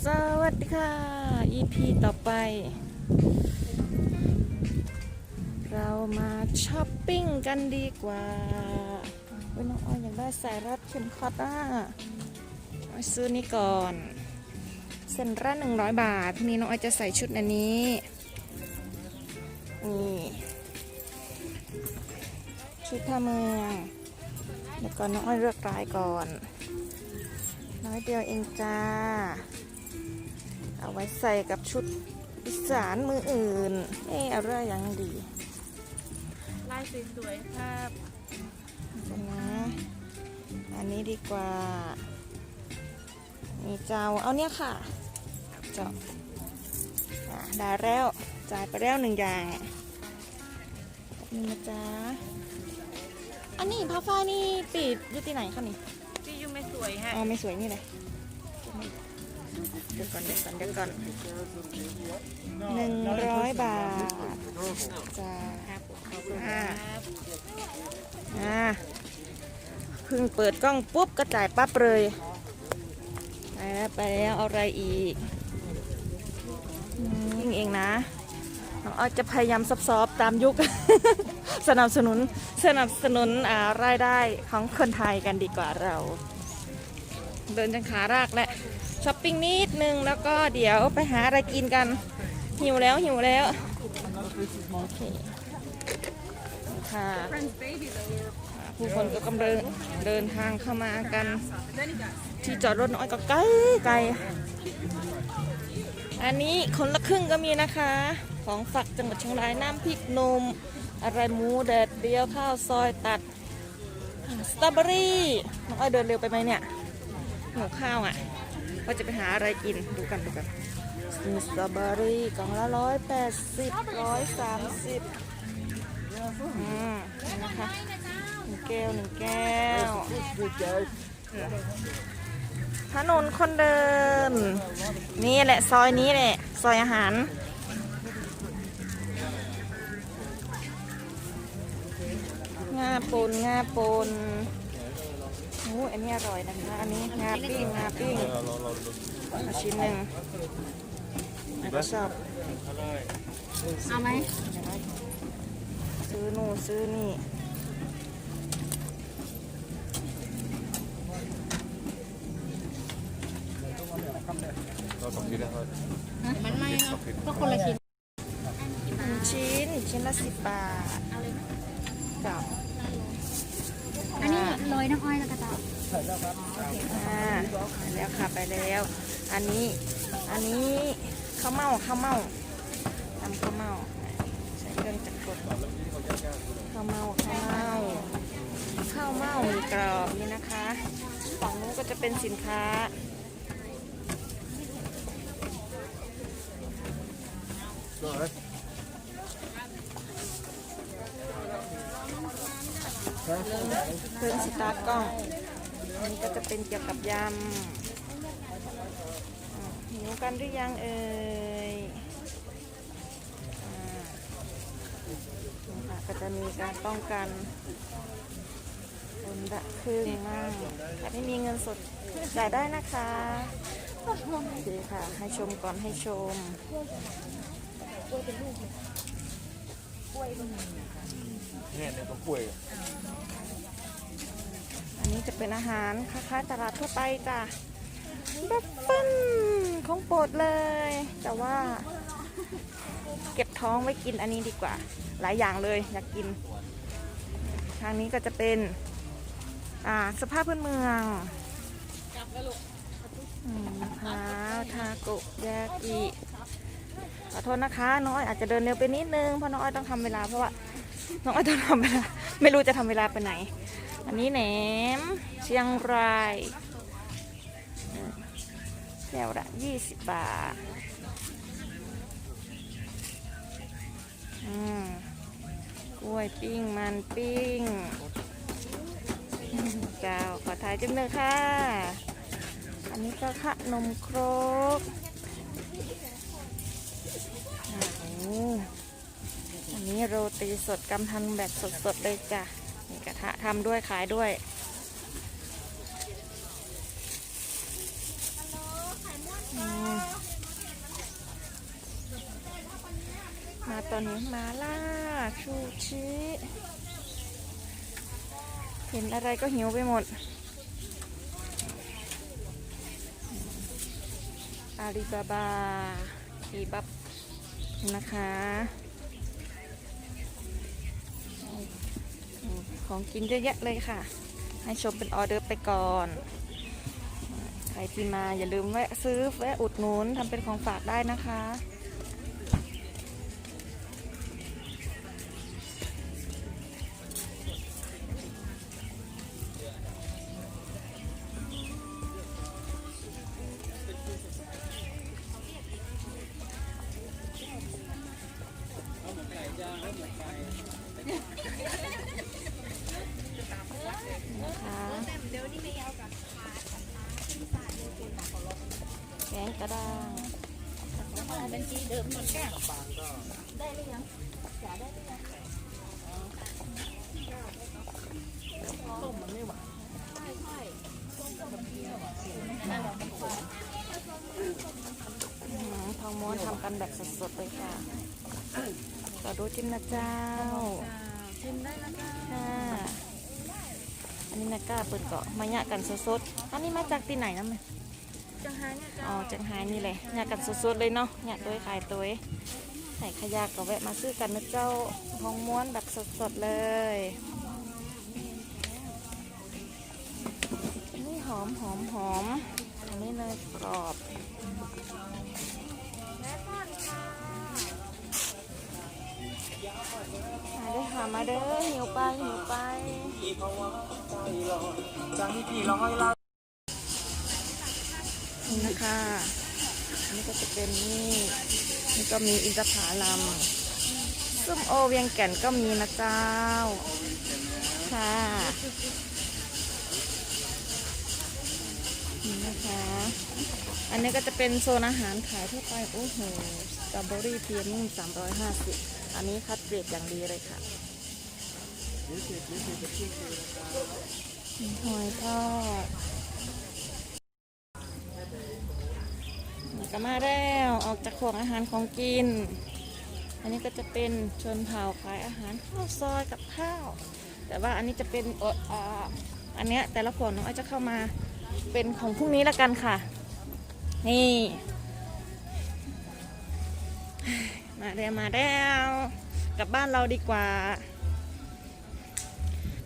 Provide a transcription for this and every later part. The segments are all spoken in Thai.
สวัสดีค่ะ EP ต่อไป เรามาช้อปปิ้งกันดีกว่าเว้ยน้องอ้อยอยากได้สายรัดเข็มขัดอะซื้อนี้ก่อน เส้นละหนึ่งร้อยบาท ทีนี้น้องอ้อยจะใส่ชุดอันนี้ นี่ ชุดท่าเมืองเดี๋ยวก่อนน้องอ้อยเลือกลายก่อน น้อยเดียวเองจ้า เอาไว้ใส่กับชุดอีสานมืออื่นเอ๊ะอะไรยังดี ลายสวยๆครับเดี๋ยวนะอันนี้ดีกว่านี่เจ้า เอาเนี่ยค่ะ เจ้าอะได้แล้ว จ่ายไปแล้วหนึ่งอย่างนี่นะจ๊ะ อันนี้ผ้าฝ้ายนี่ปิดอยู่ที่ไหนคะนี่พี่ยูไม่สวยฮะ อ๋อไม่สวยนี่เลย เดี๋ยวก่อนเดี๋ยวก่อนเดี๋ยวก่อนหนึ่งร้อยบาทจ้าครับผมขอบคุณอ่าอ่าเพิ่งเปิดกล้องปุ๊บก็จ่ายปั๊บเลยไปแล้วไปแล้วเอาอะไรอีกยิ่งเองนะน้องอ้อยจะพยายามซอบๆตามยุค สนับสนุนสนับสนุนรายได้ของคนไทยกันดีกว่าเรา เดินจนขารากและ ช้อปปิ้งนิดนึงแล้วก็เดี๋ยวไปหาอะไรกินกัน หิวแล้วหิวแล้ว โอเคค่ะผู้คนก็กำลังเดินทางเข้ามากัน ที่จอดรถน้อยก็ไกลไกล อันนี้คนละครึ่งก็มีนะคะ ของฝากจังหวัดเชียงรายน้ำพริกนม อะไรหมูแดดเดียวข้าวซอยตัดสตรอเบอรี่น้องอ้อยเดินเร็วไปไหมเนี่ยหิวข้าวอะ ว่าจะไปหาอะไรกินดูกันดูกันมีสตรอเบอรี่กล่องละร้อยแปดสิบร้อยสามสิบอืมนะคะหนึ่งแก้วหนึ่งแก้วถนนคนเดิน นี่แหละซอยนี้แหละ ซอยอาหารงาปนงาปน อ้อันนี้อร่อยนะคะ อันนี้งาปิ้งงาปิ้งเอาชิ้นหนึ่งอันก็ชอบเอาไหมเดี๋ยวนะซื้อนู่นซื้อนี่มันไม่เนาะก็คนละชิ้นหนึ่งชิ้น ชิ้นละสิบบาทกับอัน นี้โรยน้ำอ้อยแล้วก็ต่ออ่าไปแล้วค่ะไปแล้ว อันนี้อันนี้ข้าวเม่าข้าวเม่าทำข้าวเม่าใช้เครื่องจักรกดข้าวเม่าข้าวเม่าข้าวเม่ามีกรอบนี่นะคะฝั่งนู้นก็จะเป็นสินค้า เครื่องสตาร์ทกล้องอันนี้ก็จะเป็นเกี่ยวกับยำหิวกันหรือยังเอ่ยอ่าก็จะมีการป้องกันคนละครึ่งมั่งแต่ไม่มีเงินสดจ่ายได้นะคะโอเคค่ะ ให้ชมก่อนให้ชมเนี่ย เนี่ยต้องป่วยอันนี้จะเป็นอาหารคล้ายๆตลาดทั่วไปจ้ะบัฟเฟิลของโปรดเลย แต่ว่า เก็บท้องไว้กินอันนี้ดีกว่า หลายอย่างเลยอยากกิน ทางนี้ก็จะเป็นอ่าสภาพพื้นเมืองมะพร้าวทาโกยากิขอโทษนะคะ น้อยอาจจะเดินเร็วไปนิดนึงเพราะน้อยต้องทำเวลาเพราะว่า น้องอ้อยต้องทำเวลาไม่รู้จะทำเวลาไปไหน อันนี้แหนมเชียงรายแก้วละยี่สิบบาทกล้วยปิ้งมันปิ้งเจ้าขอถ่ายจิ้มเลยค่ะ อันนี้ก็ขนมครกโอ้ นนี้โรตีสดกำทันแบบสดๆเลยจ้ะมีกระทะทำด้วยขายด้วยมาตอนนี้มาล่าชูชิเห็นอะไรก็หิวไปหมด อาลีบาบาคีบับนะคะ ของกินเยอะแยะเลยค่ะ ให้ชมเป็นออเดอร์ไปก่อน ใครที่มาอย่าลืมแวะซื้อแวะอุดหนุนทำเป็นของฝากได้นะคะนะคะำกันแบบสดๆเลยค่ะต่อดูจิ้มนะเจ้าชิมได้แล้วจ้าค่ะอันนี้นักกล้าเปิดเกาะมาหยะกันสดๆอันนี้มาจากที่ไหนนะแม่จังหายเนี่ยจ้าอ๋อจังไห้นี่แหละหยะกันสดๆเลยเนาะหยะตัวขายตัวใส่ขยะก็แวะมาซื้อกันนะเจ้าทองม้วนแบบสดๆเลยนี่หอมหอมหอมอั นี้เลยกรอบมาเด้อค่ะมาเด้อหิวไปหิวไปจังพี่ร้อยเรานี่นะคะอันนี้ก็จะเป็นนี่นี่ก็มีอินทผลัมส้มโอเวียงแก่นก็มีนะเจ้าค่ะ นี่นะคะ อันนี้ก็จะเป็นโซนอาหารขายทั่วไป โอ้โห สตรอเบอรี่เพียนิ่ม350 อันนี้คัดเกรดอย่างดีเลยค่ะหอยทอดก็มาแล้วออกจากของอาหารของกิน อันนี้ก็จะเป็นชนเผ่าขายอาหารข้าวซอยกับข้าว แต่ว่าอันนี้จะเป็นออ,อันเนี้ยแต่ละผลน้องอ้อจะเข้ามา เป็นของพรุ่งนี้ละกันค่ะ นี่ มาแล้วมาแล้ว กลับบ้านเราดีกว่า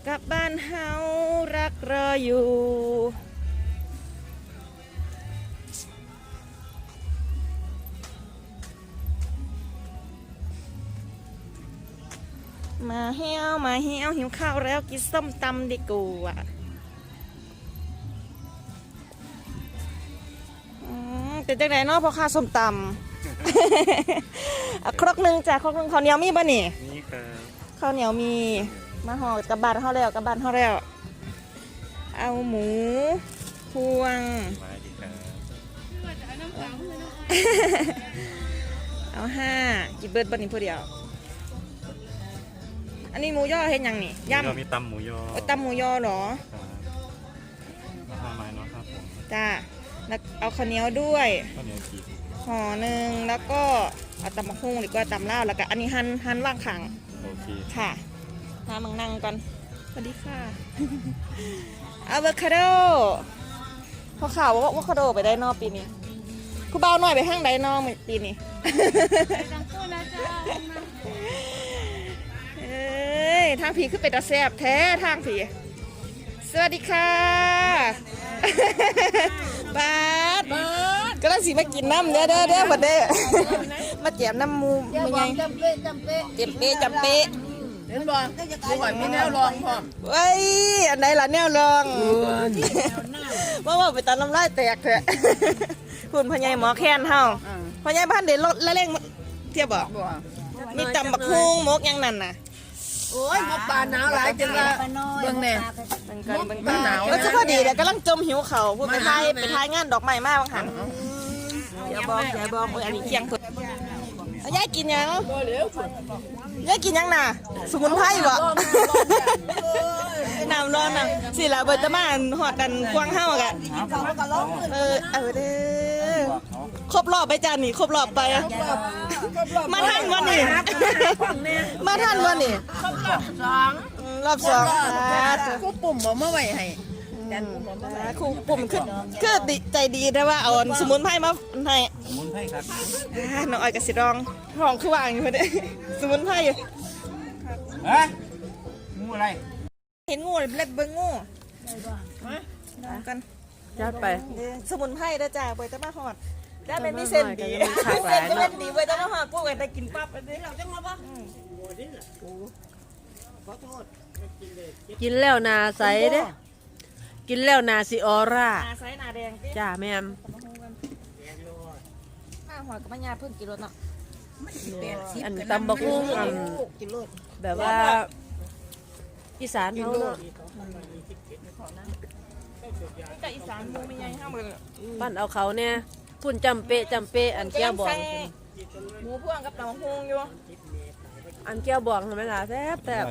กลับบ้านเฮารักรออยู่มาเฮียวมาเฮียวหิวข้าวแล้วกินส้มตำดีกว่า เป็นจังไดเนาะพอข้าวส้มตำ อะครกหนึ่งจ้ะครกหนึ่งข้าวเหนียวมีบ่นี่นี่ครับข้าวเหนียวมีมาห่อกระบาดเท่าแล้วกระบาดเท่าแล้ว เอาหมูพวง มาดีครับเอาห้ากินเบิร์ดบันนี้ผู้เดียว อันนี้หมูย่อเห็นยังนี่ยำยำมีตำหมูยอเอาตำหมูย่อเหรอครับราคาไม้เนาะครับผม จ้า แล้วเอาข้าวเหนียวด้วยข้าวเหนียวจีบห่อหนึ่งแล้วก็เอาตำมะฮุ่งหรือว่าตำลาวแล้วก็อันนี้หั่นหั่นว่างขังโอเคค่ะพามังนั่งก่อนสวัสดีค่ะอะโวคาโดพอข่าวว่าอะโวคาโดไปได้นอกปีนี้คุณเบาหน่อยไปห้างไดนอกปีนี้จังกู้นะจ้าเอ้ยทางผีขึ้นไปตาแซบแท้ทางผีสวัสดีค่ะ บาสก็ต้องสีมากินน้ำเด้อเด้อเด้อบัดเด้อมาแจมน้ำมูไม่ไงจำเป็นจำเป็นเจ็บเป๊ะจำเป๊ะเห็นบ่บ่ไหวมีแนวรองพร้อมเว้ยอันไหนล่ะแนวลองว่าว่าไปตอนน้ำลายแตกเถอะคุณพ่อใหญ่หมอแค้นเฮาพ่อใหญ่บ้านเด็ดรถละเร่งมาเทียบบ่บ่มีตำบักฮุงมกยังนั่นน่ะ โอ้ยมาปานหนาวหลายจังละเบิ่งแน่เบิ่งกันเบิ่งมักันนหนาวเออจะพอดีเดี๋ยวกำลังจมหิวเขาวพูดไปมันหทานายวไหมไปทายงานดอกไม้มากบางหันอย่าบอกอย่าบอกเอออันนี้เคียงสุดเอายายกินยังบ่เหลียวยายกินยังน่ะสมุนไพรบ่น้ำร้อนน่ะสิล่ะเบิดจะมาหอดกันควงเฮากันเออเอาเด้อ ครบรอบไปจานนี่ครบรอบไปมาทันวันนี้มาทันวันนี้สองอืมรอบสองอ่ากูปุ่มบ่มาไว้ให้ดันปุ่มบ่มาไว้ครูปุ่มคือคือดีใจดีได้ว่าเอาสมุนไพรมาให้สมุนไพรครับอ่าน้องอ้อยกับสิรองห้องคือว่างอยู่พอดีสมุนไพรเฮ้ยงูอะไร เห็นงูเลยเล็กเบิ้งงูมากัน ยัดไปเด้อสมุนไพรเด้อจ้าเบยตะมาหอดได้เป็นมีเส้นดีขากหลายเส้นเนอะก็เป็นดีเบยตะมาหอดปุ๊บก็ได้กินปั๊บอันนี้เราจังมาปะกินแล้วหนาใสเด้ กินแล้วหนาสิออร่าหนาไซส์หนาแดงติจ้าแม่มหน้าหอดกับปัญญาเพิ่งกินรถเนาะอันตำบักหุ่งอันแบบว่าอีสานเขาเนาะ แต่อีสานหมูไม่ใหญ่ห้าหมื่นปั้นเอาเขาเนี่ยพุ่นจำเปะจำเปะอันแก้วบองหมูพ่วงกับตำบักฮงอยู่ อันแก้วบองทำไมล่ะแซ่บแซ่บ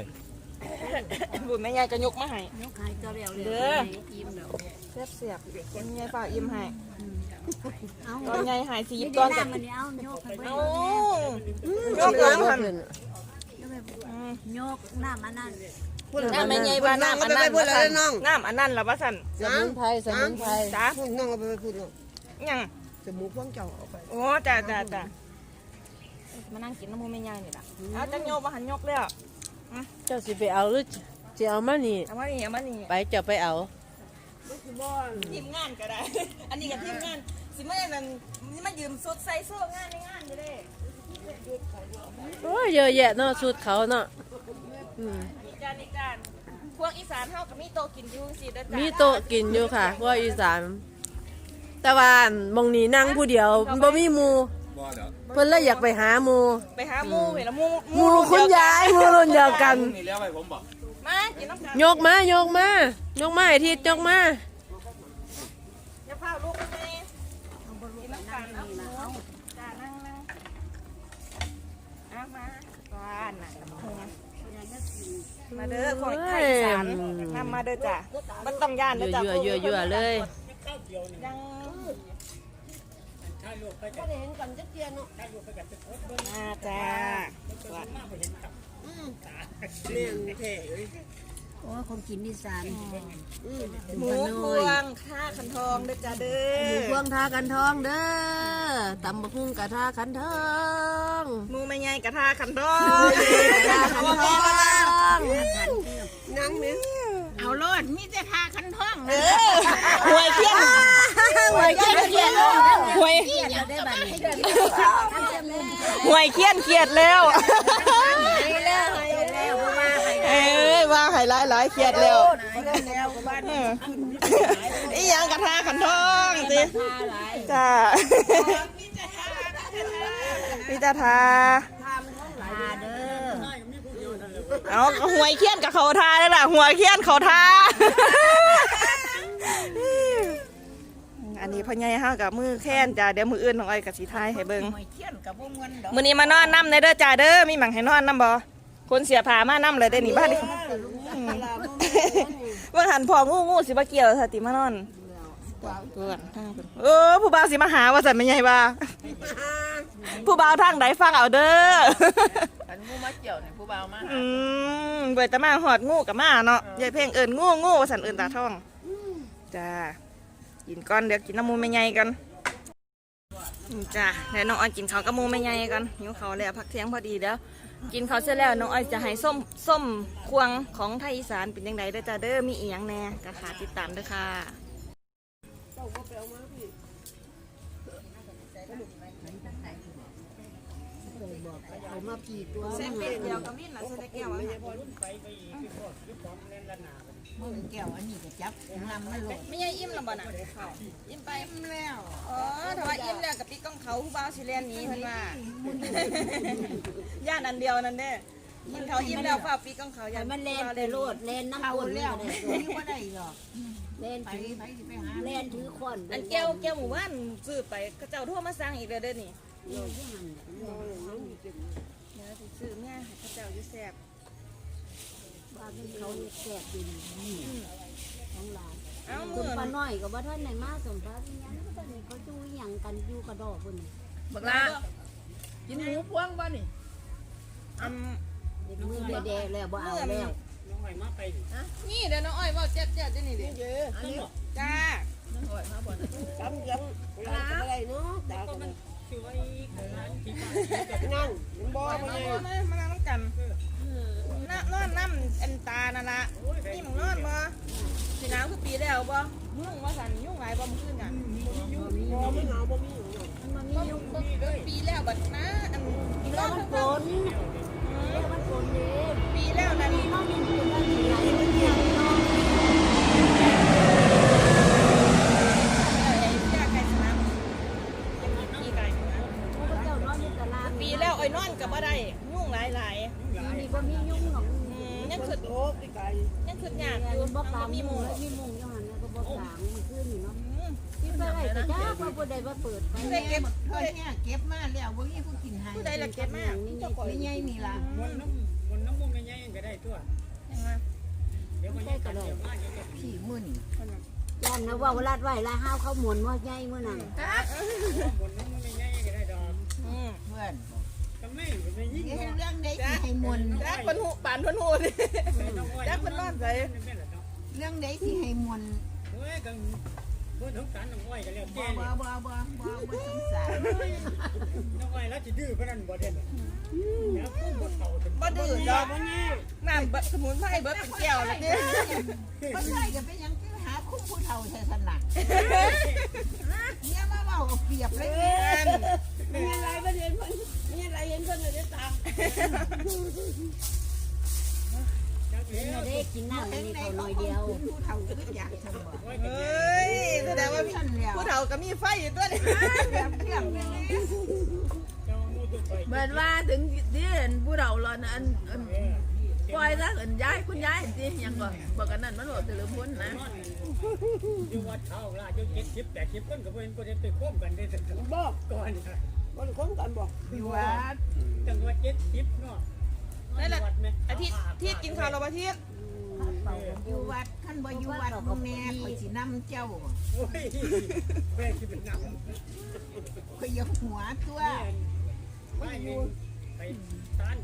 บุญแม่ยายก็ยกมาให้ยกหายก็แล้วเลยเด้ออิ่มแล้วเสียบเสียบแม่ยายฝากอิ่มให้เอาตอนยายหายสีนี่ตอนน้ำกับมันนี่เอาโยกไปเบิ่งเอ้ายยกหลังกหันขึ้นโยกน้ำมัน นั่นน้ำแม่ยายว่าน้ำอันนั้นว่าสั่นน้ำอันนั้นละว่าสั่นสมุนไพรสมุนไพรจ้าพวกน้องเอาไปพูดเนาะยังจมูกพวกเจ้าเอาไปโอ้จ้าจ้าจ้ามานั่งกินน้ำมูแม่ยายนี่ล่ะเอาจังโยกมาหันยกแล้วเจ้าสิไปเอาหรือสิเอามานี่เอามานี่เอามานี่ไปเจ้าไปเอาทีมงานก็ได้ อันนี้กับทีมงานสิมานั่นนี่มายืมสุดใส่โซ่งานในงานอยู่เด้โอ้ยเยอะแยะเนาะสูตรเขาเนาะอืมอีก จานอีกจานพวกอีสานเฮาก็มีโตะกินอยู่สิเด้อจ้ามีโต๊ะกินอยู่ค่ะพวกอีสานแต่ว่าหมองนี้นั่งผู้เดียวบ่มีหมู่บ่เดี๋ยวเพิ่นเลยอยากไปหาหมู่ไปหาหมูเห็นแล้วหมูหมู่คุณยายหมู่รุ่นเดียวกัน นี่เลี้ยวไปผมบอกมากินน้ำกันยกมายกมายกมาไอ้ทิศยกมาอย่าพาลูกไปกินน้ำกันเอาหมูจ้านั่งนั่งเอามาก่อนน่ะตำบักหุ่ง มาเด้อคนไทยอีสานนำมาเด้อจ้ะมันต้องย่านเยเด้อจ้ะอะเยอะเยอะเลย ยังบ่ได้เห็นกันจักเที่ยเนาะมาจ้าแม่นแท้เอ้ยโอ้คนกินอีสานหมูพวงข้าขันทองเด้อจ้าเด้หมูอพวงทากันทองเด้อตำบักหุ่งกะทากันทองหมูไม่ใหญ่กระทาขันทองทากันทอง นั่งแม่เอาโลดมีแต่ทาคันท้องเออหวยเขี้ยนหวยเขี้ยนเขียดหวยอย่าได้บัดนี้หวยเขี้ยนเขียดแล้วแล้วเพราะว่าให้เอ้ยว่าไฮไลท์หลายเขียดแล้วเอออีหยังกระทาขันทองสิจ้าพี่ตาทาทาเด้อ เอาหวยเขี้ยนกับเขาทาได้ล่ะ หัวเขี้ยนเขาทาอันนี้พ่อใหญ่เฮากับมือแค้นจ้าเดี๋ยวมืออื่นของไอ้อยกับสีทายให้เบิ่งเที่ยนกับบ่เงินดอกมื้อนี้มานอนน้ำในเด้อจ้าเด้อมีหมังให้นอนน้ำบ่คนเสียผ้ามาน้ำเลยได้อนี่บ้านดิว่าหันพองูงูสิมาเกี่ยวสติมานอน เพื่อนทางเพิ่นเออ ผู้บ่าวสิมาหาว่าสันไม่ใหญ่บ่าผู้บ่าวทางใดฟังเอาเด้ออันงูมาเกี่ยวนี่ผู้บ่าวมาอืมเบิดแตะมาหอดงูกับมาเนาะยายเพ่งเอิญงูงูว่าสันเอิญตาท่อง จ้า กินก้อนเดี๋ยวกินน้ำมูไม่ใหญ่กันอืมจ้าเดี๋ยวน้องอ้อยกินข้าวกับหมูไม่ใหญ่กันหิวข้าวแล้วพักเที่ยงพอดีเดี๋ยวกินข้าวเสร็จแล้วน้องอ้อยจะให้ส้มส้มควงของไทยอีสานเป็นยังไงเด้อจ้าเด้อมีอีหยังแหน่ก็ขาติดตามเด้อค่ะ เอามาผีตัวเส้นเป็ดเดียวกับมิ้นหรอเส้นแก้วมึงแก้วอันนี้ก็จับนำมันลงไม่ใช่อิ่มหรอบ่น่ะอิ่มไปอิ่มแล้วอ๋อถ้าว่าอิ่มแล้วกับปีกล้องเขาผู้บ่าวสิเลียนนี้เพิ่นว่าย่านอันเดียวนั่นเด้กินเขาอิ่มแล้วฝาปีกล้องเขาอย่านมันเล่นไปโลดเลนน้ำคนแล้วนี่ว่าได้หรอก เล่นถือเล่นถือคนอันแก้วแก้วหมู่บ้านซื้อไปเขาเจ้าโทรมาสั่งอีกแล้วเด้อนี่เดี๋ยวสิซื้อเมื่อให้เขาเจ้าอยู่แซ่บว่าเขาแสบดินของหลานเอ้าคุมื้ณอป้าน้อยกับว่าท่านไหนมาสมพระยังก็ตอนนี้เขาดูอย่างกันอยู่กระดอกคนบักลากินหมูพวงบ่นี่อืมมือเดๆแล้วบ่เอาแล้ว น้องอ้อยมาไปนี่เดี๋ยวน้องอ้อยบอกเจ็บเจ็บจะนี่ดิอันนี้จ้าน้องอ่อยมาบ่นะจำยังอะไรเนาะแตากันนั่งมันบ่มาบ่มาไงมามานั่งกันน่านอนน้ำอันตานั่นละนี่มึงนอนบ่สีน้ำคือปีแล้วบ่ยุ่งว่าสันยุ่งหลายบ่มึงขึ้นอะบ่ไม่เหงาบ่มีมันมียุ่งปีแล้วบัดนะอันนแล้วมันฝนมันฝนเด้ปีแล้วนั่นน้ ก็บเฮ้ยเนี่ยเก็บมาแล้วบ่มีผู้กินให้ผู้ใดละเก็บมานี่เจ้าของใหญ่นี่ล่ะมันน้ำมันน้ำมันไม่ใหญ่ก็ได้ตัวยังไงเดี๋ยวมันจะกันเดี๋ยวมาจะผีมึนย่านนะว่าเวลาไหวลาห้าวเขาหมุนว่าใหญ่มื้อนั้นมันน้ำมันไม่ใหญ่ก็ได้ดอกอืมเพื่อนทำไมไม่ยิ่งเรื่องเรื่องใดสิให้มนจ้าคนหูปานคนหูดิจ้าคนนอนใส่เรื่องใดสิให้มนเฮ้ยกัน บนท้องสารน้ำอ้อยกันแล้วบ่แก่บ่บ่บ่บ่บ่สงสารน้ำอ้อยแล้วจะดื้อเพราะนั้นบ่เด่นแล้วพุ่งบดเต่าถึงบ่ดื้อดอกน้ำเบิดสมุนไพรเบิดเป็นแก้วแล้วดิบ่ใช่ก็เป็นหยังคือหาคุ้มผู้เฒ่าแท้ซั่นน่ะเนี่ยมาเว้าเอาเปรียบเลยมีอะไรบ่เห็นเพิ่นมีอะไรเห็นเพิ่นเลยตา จักเด็กกินน้ำนี่เขาหน่อยเดียวผู้เฒ่าคืออยากทำบ่อ้อยเฮกันแล้้ยแสดงว่าผู้เฒ่าก็มีไฟอยู่ตัวนี้แบบเรื่องเลยเจ้ามูตุไปเหมือนว่าถึงที่เห็นผู้เราเรานะอันอันปล่อยซะเห็นย้ายคุณย้ายสิยังก่อนบอกกันนั่นมันบอกถือพ้นนะอยู่วัดเท่าละอยู่เจ็ดสิบแปดสิบคนก็เป็นคนจะไปควบกันได้สักบอกก่อนบ่ได้คนกันบ่อยู่วัดจังหวัดเจ็ดสิบเนาะ นั่นแหละอาทิตย์ที่กินข้าวเราอาทิตย์อยู่วัดคันบ่อยู่วัดมึงแม่ข่อยสินำเจ้าโอ้ยแม่ที่เป็นนำข่อยยกหัวตัวไม่อยู่ไปตาน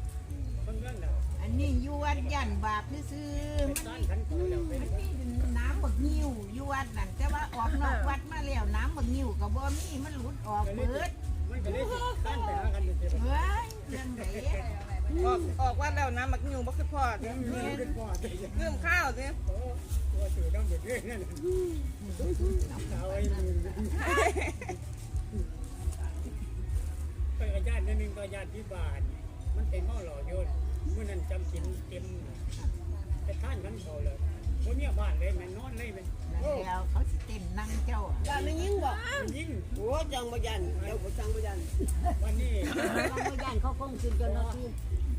คนเรื่องแล้วอันนี้อยู่วัดยันบาปซื่อๆมันตานขันเขาแล้วไปมันมีน้ำบักนิ้วอยู่วัดนั่นแต่ว่าออกนอกวัดมาแล้วน้ำบักนิ้วก็บ่มีมันหลุดออกเบิดมันก็เลยตานไปหากันอยู่เดียวเฮ้ยเรื่องไหน ออกออกว่าแล้วน้ำมักอยู่บ่คือพอดมันเป็นพ่อใจเริ่มข้าวสิโอ้ตัวสื่อต้องเป็นเรื่องนั่นเอาไอ้มือไปอาญาตินึงก็ญาติที่บ้าน มันเป็นห่อหล่อโยนเมื่อนั้นจำกินเต็มแต่ท่านนั้นเขาเลยคนเนี้ยบ้านเลยมันนอนเลยมันนั่นแล้วเขาสิเต้นนั่งเจ้าย่านไม่ยิงบ่ยิ่ง โอ้จังบ่ยันเจ้าบ่จังบ่ยันวันนี้เราบ่ยันเขาคงขึ้นจนนาที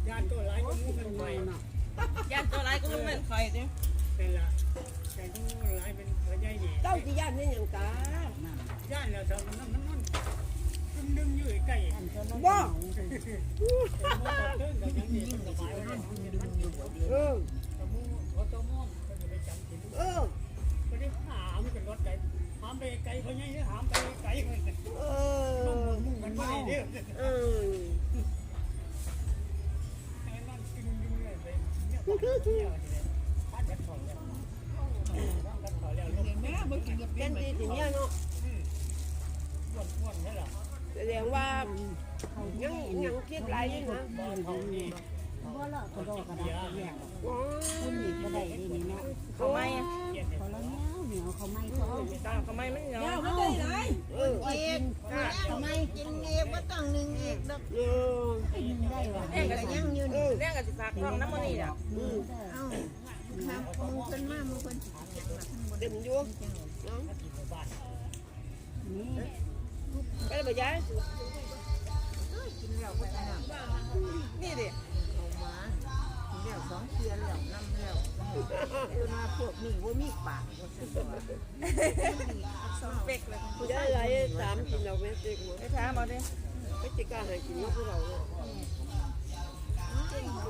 ญาติตัวร้ายก็มุ่งกันไปยานตัวไรก็มันเป็นไข่สิเป็นละแต่ตัวร้ายเป็นหัวใจดีเจ้าสิยันนี่หยังตาญาติแล้วทำน้ำน้ำมันดึงอยู่ใกล้บ่เออเออก็ได้หามกันรถไก่ หามไปไกลเขาไงหามไปไกลเลยเนุ่มอมุ่งมันไม่เด้อเออนั่นกินดึงเลยไปเนี่ยปากเนี่ยเลยพัดกระถอนแล้วกระถอนแล้วลงแม่บ่กินกับเป็นดีสิเนี่ยเนาะอ้วนอ้วนใช่หรอแสดงว่ายังยังคิดหลายอยู่นะบ่เขานี่บ่ละกระโดดกระดาษแยกอ๋อคุณนี่บ่ได้นี่เนาะเขาไม่เกียด เขาแล้วเหนียวเขาไม่เขาตาเขาไม่มันเหนียวไม่ได้ไหนเออเอกทำไมกินเอกบ่ต้องนึงเอกดอกเออนึงได้ว่ะเรื่องกับก็สิยังอยู่เรื่องกับสิฝากท้องน้ำมันนี่อะอืมเอ้าครับมึงเพิ่นมามึงเพิ่นเต็มอยู่เนาะนี่ไปเลยบ่ยายกินแล้วก็ พวกนี้บ่มีปากบ่ซั่นว่าเป็กเลยผู้ยายหลายสามกินเราแม่เด็กหมดไปถามเอาดิไปจิกล้าให้กินเนาะพวกเราเนาะ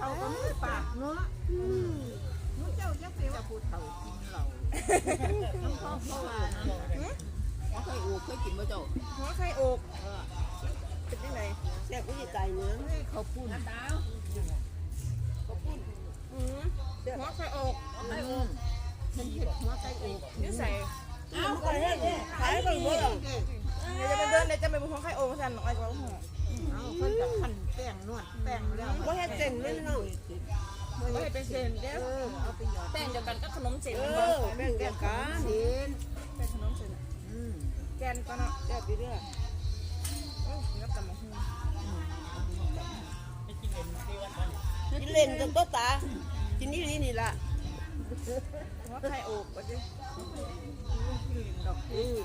เอาก็มีปากเนาะอืมมึงเจ้าจะไปว่าผู้เฒ่ากินเหล้าน้องพ่อเพราว่าเขาเคยอูเคยกินบ่เจ้าหัวไข่อกเป็นยังไงแซ่บผู้ใหญ่ใจเขาพูดหัวไข่อก ไม่อมฉันเห็ดหัวไก่อกนี่ใส่เอาไปเฮ็ดขายไปเบิ่งเดี๋ยวจะไปเดินเดี๋ยวจะไปบุกหัวไข่อกสั่นน้อยกว่าหัวเอาเพิ่นกับขันแป้งนวดแป้งแล้วบ่เฮ็ดเส้นเลยน้องไม่ให้เป็นเซนเด้อเอาไปหยอดแป้งเดียวกันก็ขนมเส้นบ่แป้งเดียวกันเส้นแป้งขนมเส้นอืมแกนก็เนาะแซ่บไปเรื่อยโอ้ยกับตำบักหุ่งกินเล่นจนโตตากินนี่นี่นี่ล่ะ หัวไข่อกว่าสิอืม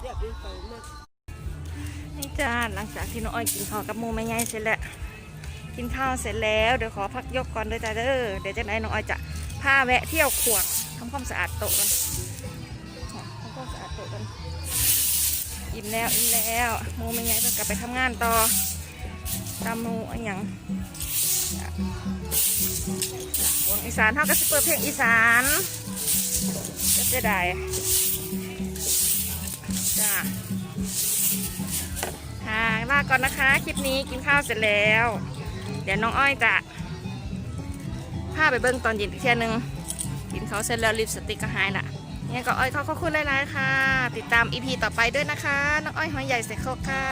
แซ่บไปไปมากนี่จ้าหลังจากที่น้องอ้อยกินข้าวกับมูแม่ใหญ่เสร็จแล้วกินข้าวเสร็จแล้วเดี๋ยวขอพักยกก่อนด้วยจ้าเด้อเดี๋ยวจะไหนน้องอ้อยจะพาแวะเที่ยวขวงทำความสะอาดโต๊ะกันทำความสะอาดโต๊ะกันอิ่มแล้วอิ่มแล้วมูแม่ใหญ่ต้องกลับไปทำงานต่อตามมูอย่าง วงอีสานเท่ากับสิเปิดเพลงอีสานก็จะได้จ้าค่ะลาก่อนนะคะ คลิปนี้กินข้าวเสร็จแล้ว เดี๋ยวน้องอ้อยจะพาไปเบิ้งตอนเย็นอีกเที่ยนึง กินข้าวเสร็จแล้วลิปสติกก็หายละเนี่ยก็อ้อยขอขอบคุณหลายๆค่ะ ติดตามอีพีต่อไปด้วยนะคะ น้องอ้อยหอยใหญ่ใส่โคกค่ะ